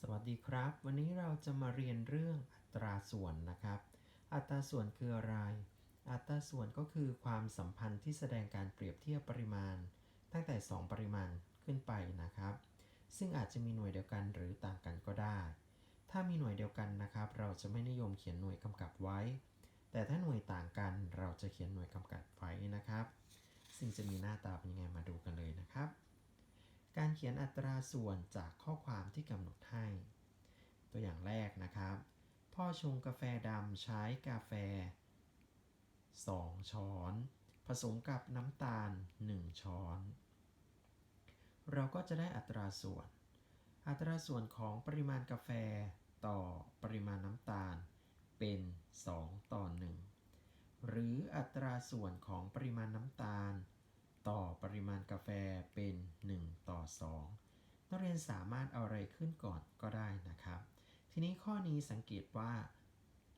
สวัสดีครับ วันนี้เราจะมาเรียนเรื่องอัตราส่วนนะครับ อัตราส่วนคืออะไร อัตราส่วนก็คือความสัมพันธ์ที่แสดงการเปรียบเทียบปริมาณ ตั้งแต่ 2 ปริมาณขึ้นไปนะครับ ซึ่งอาจจะมีหน่วยเดียวกันหรือต่างกันก็ได้ ถ้ามีหน่วยเดียวกันนะครับ เราจะไม่นิยมเขียนหน่วยกำกับไว้ แต่ถ้าหน่วยต่างกันเราจะเขียนหน่วยกำกับไว้นะครับ ซึ่งจะมีหน้าตาเป็นยังไงมาดูกันเลยนะครับ การเขียนอัตราส่วนจากข้อความที่กำหนดให้ ตัวอย่างแรกนะครับ พ่อชงกาแฟดำใช้กาแฟ 2 ช้อน ผสมกับน้ำตาล 1 ช้อน เราก็จะได้อัตราส่วน อัตราส่วนของปริมาณกาแฟต่อปริมาณน้ำตาลเป็น 2 ต่อ 1 หรืออัตราส่วนของปริมาณน้ำตาล ต่อปริมาณกาแฟเป็น 1 ต่อ 2 นักเรียนสามารถเอาอะไรขึ้นก่อนก็ได้นะครับ ทีนี้ข้อนี้สังเกตว่า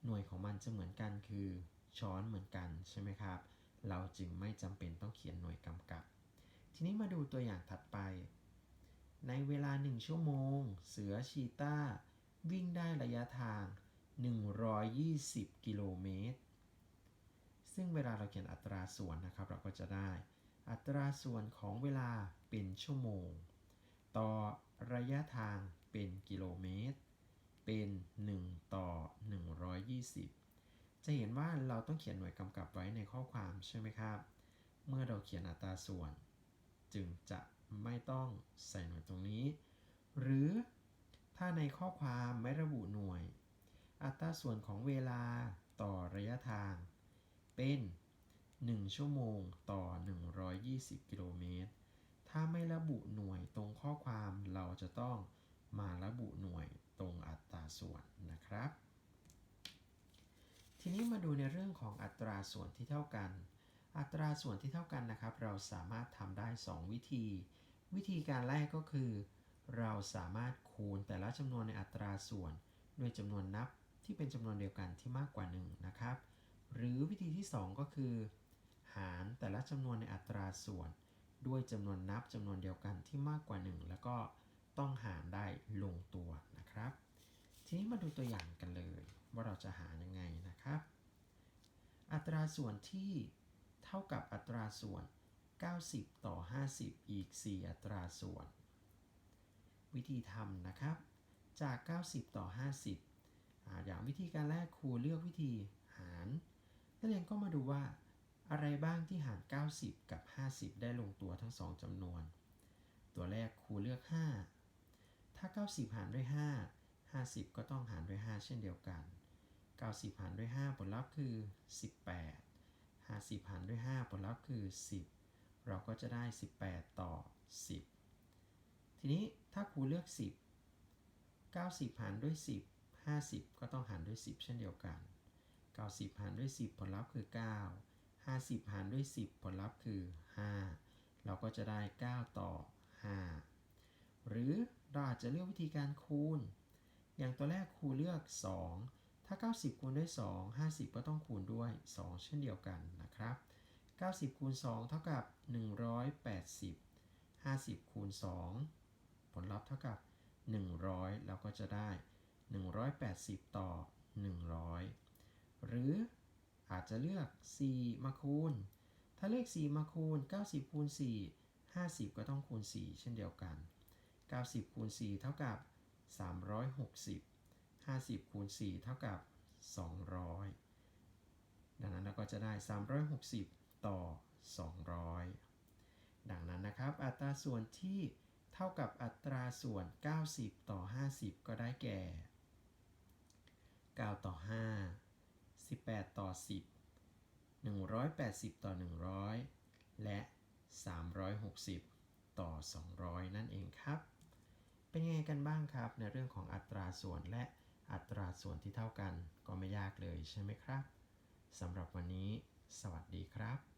หน่วยของมันจะเหมือนกันคือช้อนเหมือนกันใช่ไหมครับ เราจึงไม่จำเป็นต้องเขียนหน่วยกำกับ ทีนี้มาดูตัวอย่างถัดไป ในเวลา 1 ชั่วโมง เสือชีต้า วิ่งได้ระยะทาง 120 กิโลเมตร ซึ่งเวลาเราเขียนอัตราส่วนนะครับ เราก็จะได้ อัตราส่วนของเวลาเป็นชั่วโมง ต่อระยะทางเป็นกิโลเมตร เป็น 1 ต่อ 120 จะเห็นว่าเราต้องเขียนหน่วยกำกับไว้ในข้อความใช่ไหมครับ เมื่อเราเขียนอัตราส่วน จึงจะไม่ต้องใส่หน่วยตรงนี้ หรือถ้าในข้อความไม่ระบุหน่วย อัตราส่วนของเวลาต่อระยะทาง เป็น 1 ชั่วโมงต่อ 120 กิโลเมตร ถ้าไม่ระบุหน่วยตรงข้อความเราจะต้องมาระบุหน่วยตรงอัตราส่วนนะครับ ทีนี้มาดูในเรื่องของอัตราส่วนที่เท่ากัน อัตราส่วนที่เท่ากันนะครับ เราสามารถทำได้ 2 วิธี วิธีการแรกก็คือ เราสามารถคูณแต่ละจำนวนในอัตราส่วนด้วยจำนวนนับที่เป็นจำนวนเดียวกันที่มากกว่า 1 นะครับ หรือวิธีที่ 2 ก็คือารแต่ละจำนวนในอัตราส่วน ด้วยจำนวนนับจำนวนเดียวกันที่มากกว่า 1 แล้วก็ต้องหารได้ลงตัวนะครับ ทีนี้มาดูตัวอย่างกันเลยว่าเราจะหายังไงนะครับ อัตราส่วนที่เท่ากับอัตราส่วน 90 ต่อ 50 อีก 4 อัตราส่วน วิธีทำนะครับ จาก 90 ต่อ 50ออย่างวิธีการแรกครูเลือกวิธีหารนักเรียนก็มาดูว่า อะไรบ้างที่หาร 90 กับ 50 ได้ลงตัวทั้ง 2จำนวน ตัวแรกครูเลือก 5 ถ้า 90 หารด้วย 5 50 ก็ต้องหารด้วย 5 เช่นเดียวกัน 90 หารด้วย 5 ผลลัพธ์คือ 18 50 หารด้วย 5 ผลลัพธ์คือ 10 เราก็จะได้ 18 ต่อ 10 ทีนี้ถ้าครูเลือก 10 90 หารด้วย 10 50 ก็ต้องหารด้วย 10 เช่นเดียวกัน 90 หารด้วย 10 ผลลัพธ์คือ 9 50 หารด้วย 10 ผลลัพธ์คือ 5 เราก็จะได้ 9 ต่อ 5 หรือเราอาจจะเลือกวิธีการคูณ อย่างตัวแรกครูเลือก 2 ถ้า 90 คูณด้วย 2 50 ก็ต้องคูณด้วย 2 เช่นเดียวกันนะครับ 90 คูณ 2 เท่ากับ 180 50 คูณ 2 ผลลัพธ์เท่ากับ 100 เราก็จะได้ 180 ต่อ 100 หรือ อาจจะเลือก 4 มาคูณ ถ้าเลข 4 มาคูณ 90 คูณ 4 50 ก็ต้องคูณ 4 เช่นเดียวกัน 90 คูณ 4 เท่ากับ 360 50 คูณ 4 เท่ากับ 200 ดังนั้นเราก็จะได้ 360 ต่อ 200 ดังนั้นนะครับ อัตราส่วนที่เท่ากับอัตราส่วน 90 ต่อ 50 ก็ได้แก่ 9 ต่อ 5 18 ต่อ 10 180 ต่อ 100 และ 360 ต่อ 200 นั่นเองครับ เป็นยังไงกันบ้างครับในเรื่องของอัตราส่วนและอัตราส่วนที่เท่ากันก็ไม่ยากเลยใช่ไหมครับสำหรับวันนี้ สวัสดีครับ